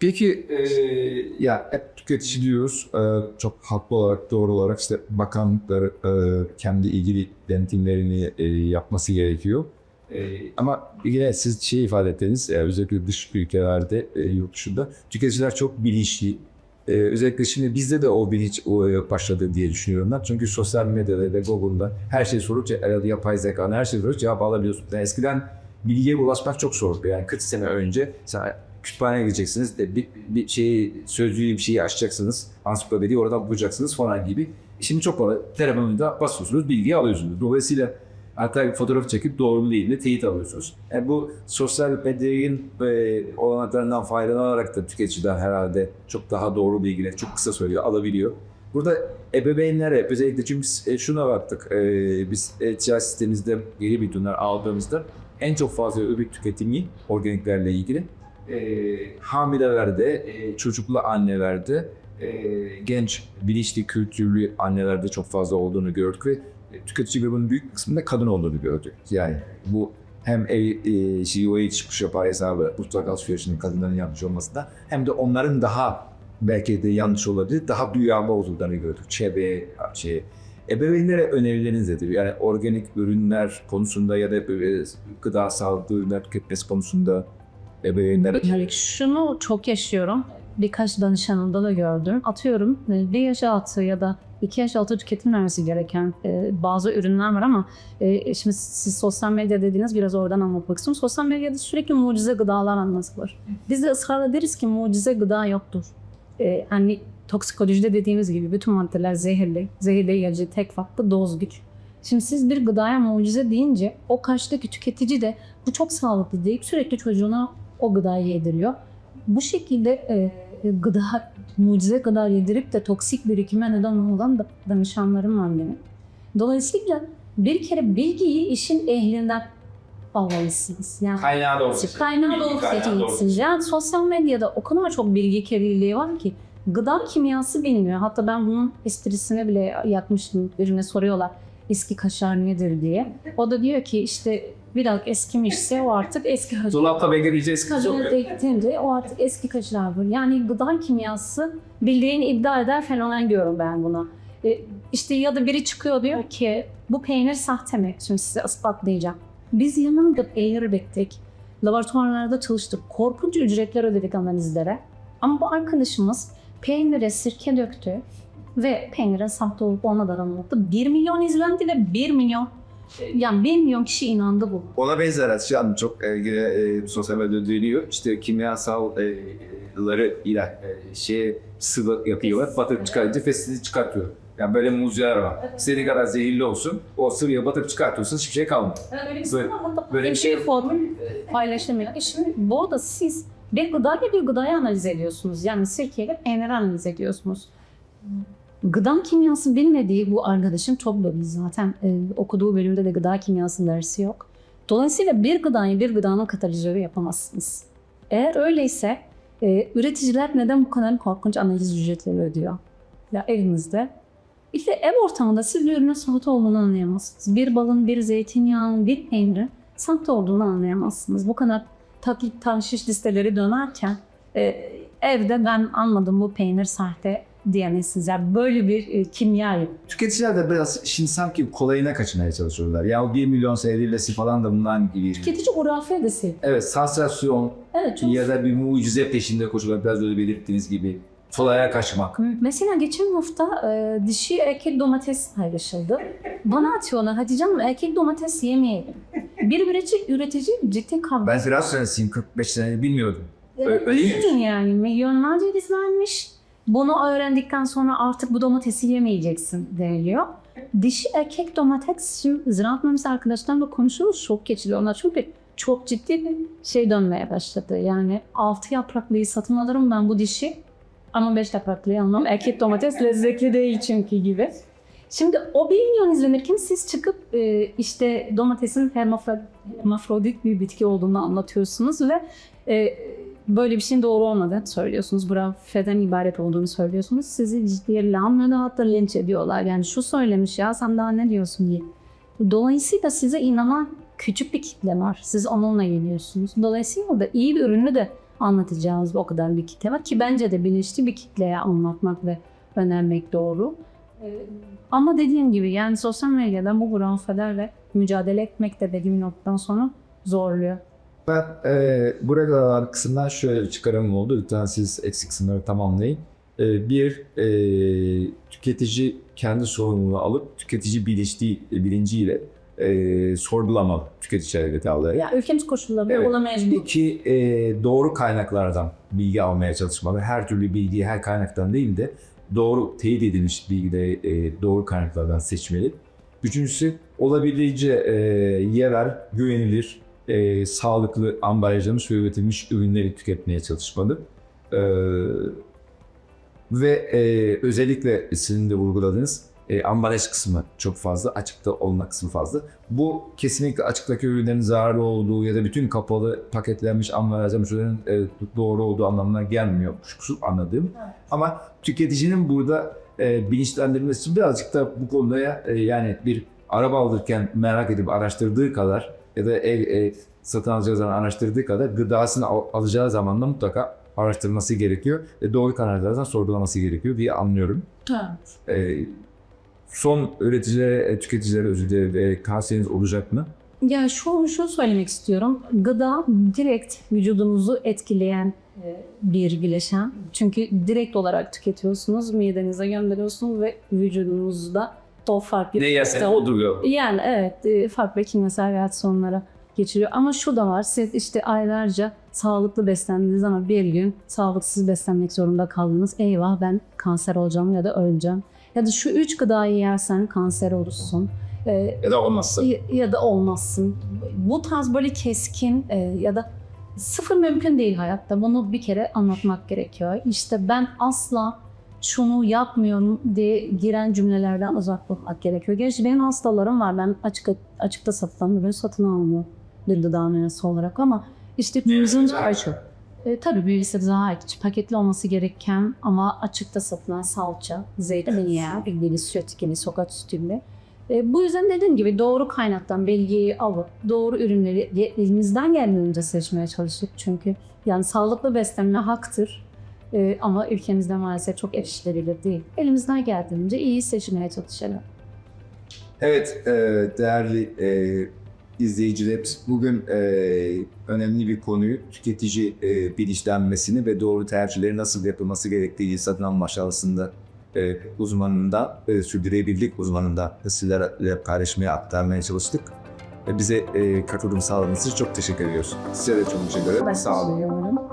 Peki e, ya hep tüketici diyoruz. E, çok haklı olarak doğru olarak işte bakanlıklar e, kendi ilgili denetimlerini e, yapması gerekiyor. E, ama yine siz şey ifade ettiniz, e, özellikle dış ülkelerde, e, yurt dışında tüketiciler çok bilinçli. E, özellikle şimdi bizde de o bilinç o, e, başladı diye düşünüyorum ben. Çünkü sosyal medyada ve Google'da her şey sorup herhalde yapay zeka her şey sorup cevap alabiliyorsunuz. Yani eskiden bilgiye ulaşmak çok zordu. Yani 40 sene önce sen kütüphaneye gideceksiniz de bir, bir şeyi sözlüğü bir şeyi açacaksınız. Ansiklopediyi oradan bulacaksınız falan gibi. Şimdi çok kolay. Telefonunda basıyorsunuz, bilgiyi alıyorsunuz. Dolayısıyla hatta bir fotoğraf çekip doğru mu değil mi teyit alıyorsunuz. Yani bu sosyal medyanın e, olanaklarından faydalanarak da tüketiciler herhalde çok daha doğru bilgileri çok kısa söylüyor, alabiliyor. Burada ebeveynlere özellikle çünkü biz e, şuna baktık. E, biz e-ticaret sitemizde geri bildirimler aldığımızda en çok fazla öbür tüketimi organiklerle ilgili e, hamilelerde, e, çocuklu annelerde, e, genç, bilinçli, kültürlü annelerde çok fazla olduğunu gördük ve e, tüketici grubunun büyük kısmında kadın olduğunu gördük. Yani bu hem ev, e, CEO'ya çıkış yapar hesabı, mutfak alışverişinin kadınların yanlış olmasında hem de onların daha belki de yanlış olabilir, daha duyarlı olduklarını gördük. Çevre, şey, Ebeveynlere önerileriniz nedir? Yani organik ürünler konusunda ya da böyle gıda sağlıklı ürünler tüketmesi konusunda ebeveynlere Yani şunu çok yaşıyorum. Birkaç danışanımda da gördüm. Atıyorum e, bir yaş altı ya da iki yaş altı tüketilmemesi gereken e, bazı ürünler var ama e, şimdi siz sosyal medya dediğiniz biraz oradan anlatmak istiyorum. Sosyal medyada sürekli mucize gıdalar anlatılır. Biz de ısrarla deriz ki mucize gıda yoktur. E, hani toksikolojide dediğimiz gibi bütün maddeler zehirli. Zehirleyici tek farklı doz güç. Şimdi siz bir gıdaya mucize deyince o karşıdaki tüketici de bu çok sağlıklı deyip sürekli çocuğuna o gıdayı yediriyor. Bu şekilde e, gıda, mucize gıda yedirip de toksik birikime neden olan da danışanlarım var benim. Dolayısıyla bir kere bilgiyi işin ehlinden almalısınız. Yani kaynağı doğrusu. Kaynağı doğru seçeceksiniz. Yani sosyal medyada o kadar çok bilgi kirliliği var ki gıda kimyası bilmiyor. Hatta ben bunun esprisine bile yapmıştım. Birine soruyorlar eski kaşar nedir diye. O da diyor ki işte biraz eskimişse o artık eski kaşar. Dolapta bekleyeceğiz. Kaşar ektince o artık eski kaşar bu. Yani gıda kimyası bildiğini iddia eder fenomen diyorum ben buna. E, işte ya da biri çıkıyor diyor ki bu peynir sahte mi? Şimdi size ispatlayacağım. Biz yanında peynir bekledik. Laboratuvarlarda çalıştık. Korkunç ücretler ödedik analizlere. Ama bu arkadaşımız peynire sirke döktü ve peynirin sahte olup olmadığını anlattı. 1 milyon izlendi ve 1 milyon yani 1 milyon kişi inandı bu. Ona benzer an çok e, e, sosyal medyada dönüyor. İşte kimyasalları ile e, şey sıvı yapıyorlar. Batırıp çıkarınca fesini çıkartıyor. Yani böyle muzlar var. İstediği kadar zehirli olsun. O sıvıya batırıp çıkartıyorsun hiçbir şey kalmıyor. Böyle, Böyle- böyle böyle bir bir şey şey- formu paylaşılmıyor. E Şimdi bu arada siz bir gıdayla bir gıdayı analiz ediyorsunuz. Yani sirkeyle peyniri analiz ediyorsunuz. Gıda kimyası bilmediği bu da biz zaten e, okuduğu bölümde de gıda kimyası dersi yok. Dolayısıyla bir gıdayı bir gıdanın katalizörü yapamazsınız. Eğer öyleyse e, üreticiler neden bu kadar korkunç analiz ücretleri ödüyor? Ya evinizde işte ev ortamında siz bir ürünün sahte olduğunu anlayamazsınız. Bir balın, bir zeytinyağının, bir peynirin sahte olduğunu anlayamazsınız. Bu kadar taklit tanşiş listeleri dönerken e, evde ben anladım bu peynir sahte diyemezsiniz. Yani böyle bir e, kimya yok. Tüketiciler de biraz şimdi sanki kolayına kaçınmaya çalışıyorlar. Ya o 1 milyon seyirlisi falan da bundan gibi. Tüketici hurafe de seviyor. Evet, sansasyon Evet çok ya da bir mucize peşinde koşuyorlar. Biraz öyle belirttiğiniz gibi. Kolaya kaçmak. Mesela geçen hafta e, dişi erkek domates paylaşıldı. Bana atıyorlar hadi canım erkek domates yemeyelim. Bir üretici, üretici ciddi kavga. Ben biraz öncesiyim 45 senedir bilmiyordum. Evet, öyle mi? yani milyonlarca izlenmiş. Bunu öğrendikten sonra artık bu domatesi yemeyeceksin deniliyor. Dişi erkek domates şimdi ziraat mühendisi arkadaşlarla konuşuyoruz çok geçiriyor. Onlar çünkü çok ciddi bir şey dönmeye başladı. Yani altı yapraklıyı satın alırım ben bu dişi ama beş yapraklıyı almam. Erkek domates lezzetli değil çünkü gibi. Şimdi o bir milyon izlenirken siz çıkıp e, işte domatesin hermafro- hermafrodit bir bitki olduğunu anlatıyorsunuz ve e, böyle bir şeyin doğru olmadığını söylüyorsunuz. Burafeden ibaret olduğunu söylüyorsunuz. Sizi ciddiye almıyor hatta linç ediyorlar. Yani şu söylemiş ya sen daha ne diyorsun diye. Dolayısıyla size inanan küçük bir kitle var. Siz onunla geliyorsunuz. Dolayısıyla da iyi bir ürünü de anlatacağımız o kadar bir kitle var ki bence de bilinçli bir kitleye anlatmak ve önermek doğru. Ee, Ama dediğim gibi yani sosyal medyada bu hurafelerle mücadele etmek de bir noktadan sonra zorluyor. Ben e, buraya kadar kısımdan şöyle çıkarımım oldu. Lütfen siz eksik kısımları tamamlayın. E, bir, e, tüketici kendi sorumluluğu alıp tüketici bilinçli, bilinciyle e, sorgulamalı tüketici hareketi Ya ülkemiz koşullarında Evet. buna mecbur. İki, e, doğru kaynaklardan bilgi almaya çalışmalı. Her türlü bilgiyi her kaynaktan değil de doğru teyit edilmiş bilgileri e, doğru kaynaklardan seçmeli. Üçüncüsü olabildiğince e, yerel, güvenilir, e, sağlıklı ambalajlanmış ve üretilmiş ürünleri tüketmeye çalışmalı. E, ve e, özellikle sizin de vurguladığınız e, ambalaj kısmı çok fazla, açıkta olma kısmı fazla. Bu kesinlikle açıktaki ürünlerin zararlı olduğu ya da bütün kapalı paketlenmiş ambalajlanmış ürünlerin e, doğru olduğu anlamına gelmiyor kuşkusuz anladığım. Ama tüketicinin burada e, bilinçlendirilmesi için birazcık da bu konuya e, yani bir araba alırken merak edip araştırdığı kadar ya da ev e, satın alacağı zaman araştırdığı kadar gıdasını al- alacağı zaman da mutlaka araştırması gerekiyor ve doğru kaynaklardan sorgulaması gerekiyor diye anlıyorum. E, son üreticilere, e, tüketicilere özür dilerim e, tavsiyeniz olacak mı? Ya şu, şu söylemek istiyorum. Gıda direkt vücudunuzu etkileyen e, bir bileşen. Çünkü direkt olarak tüketiyorsunuz, midenize gönderiyorsunuz ve vücudunuzda o farklı... işte o- duruyor. Yani evet e, farklı kimyasal reaksiyonlara geçiriyor. Ama şu da var. Siz işte aylarca sağlıklı beslendiniz ama bir gün sağlıksız beslenmek zorunda kaldınız. Eyvah ben kanser olacağım ya da öleceğim. Ya da şu üç gıdayı yersen kanser olursun. E, Ya da olmazsa. ya, ya da olmazsın. Bu tarz böyle keskin e, ya da sıfır mümkün değil hayatta. Bunu bir kere anlatmak gerekiyor. İşte ben asla şunu yapmıyorum diye giren cümlelerden uzak durmak gerekiyor. Gerçi benim hastalarım var. Ben açık açıkta satılan ürün satın almıyorum. Bir gıda mühendisi olarak ama işte bizim daha çok. E, tabii birisi daha paketli olması gereken ama açıkta satılan salça, zeytinyağı, ilgili süt gibi, sokak sütü gibi. E, bu yüzden dediğim gibi doğru kaynaktan bilgiyi alıp doğru ürünleri elimizden geldiğince seçmeye çalıştık. Çünkü yani sağlıklı beslenme haktır. E, ama ülkemizde maalesef çok erişilebilir değil. Elimizden geldiğince iyi seçmeye çalışalım. Evet, e, değerli e, izleyicilerimiz, bugün e, önemli bir konuyu tüketici e, bilinçlenmesini ve doğru tercihleri nasıl yapılması gerektiği satın alma aşamasında e, uzmanından, e, sürdürülebilirlik uzmanından sizlere paylaşmaya aktarmaya çalıştık. E, bize e, katılım sağladığınız için çok teşekkür ediyoruz. Size de çok teşekkür ederim. Ben Sağ olun.